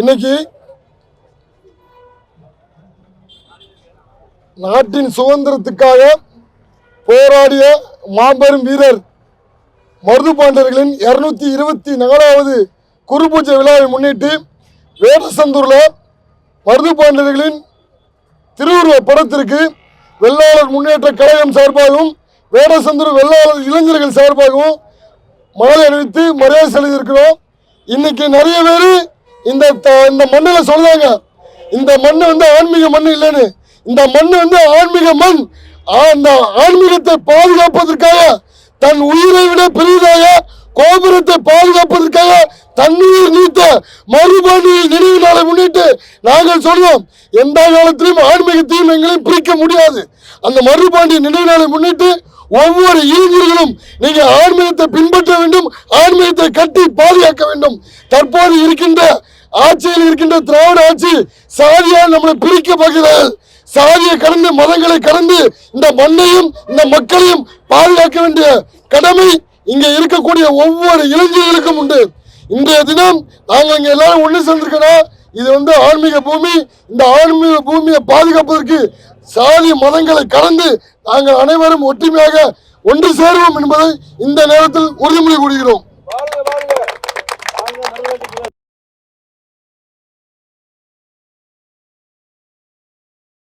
இன்னைக்கு நாட்டின் சுதந்திரத்துக்காக போராடிய மாபெரும் வீரர் மருது பாண்டியர்களின் இருநூத்தி இருபத்தி நாலாவது குருபூஜை விழாவை முன்னிட்டு வேடசந்தூரில் மருது பாண்டியர்களின் திருவுருவ படத்திற்கு வெள்ளாளர் முன்னேற்ற கழகம் சார்பாகவும் வேடசந்தூர் வெள்ளாளர் இளைஞர்கள் சார்பாகவும் மாலை அணிவித்து மரியாதை செலுத்தியிருக்கிறோம். இன்னைக்கு நிறைய பேர் இந்த த- இந்த மண்ணில் சொல்றாங்க. இந்த மண் வந்து ஆன்மீக மண் இல்லைன்னு. இந்த மண் வந்து ஆன்மீக மண். ஆ- அந்த ஆன்மீகத்தை பாதுகாப்பதற்காக தன் உயிரை விட பெரியதாக கோபுரத்தை பாதுகாப்பதற்காக தண்ணீர் நீத்த மறுபாடி நினைவு நாளை முன்னிட்டு நாங்கள் சொல்றோம் எந்த காலத்திலும் ஆன்மீகத்தையும் எங்களையும் பிரிக்க முடியாது. அந்த மறுபாண்டிய நினைவு நாளை முன்னிட்டு ஒவ்வொரு இளைஞர்களும் நீங்க ஆன்மீகத்தை பின்பற்ற வேண்டும் ஆன்மீகத்தை கட்டி பாதுகாக்க வேண்டும். தற்போது இருக்கின்ற ஆட்சியில் இருக்கின்ற திராவிட ஆட்சி சாதியால் நம்மளை பிரிக்க பார்க்கிறார்கள் சாதியை கடந்து மதங்களை கடந்து இந்த மண்ணையும் இந்த மக்களையும் பாதுகாக்க வேண்டிய கடமை இங்க இருக்கக்கூடிய ஒவ்வொரு இளைஞர்களுக்கும் உண்டு. இன்றைய தினம் நாங்க இங்க எல்லாரும் ஒண்ணு சேர்ந்திருக்கோம் இது வந்து ஆன்மீக பூமி இந்த ஆன்மீக பூமியை பாதுகாப்பதற்கு சாதி மதங்களை கடந்து நாங்கள் அனைவரும் ஒற்றுமையாக ஒன்று சேருவோம் என்பதை இந்த நேரத்தில் உறுதிமொழி கூறுகிறோம்.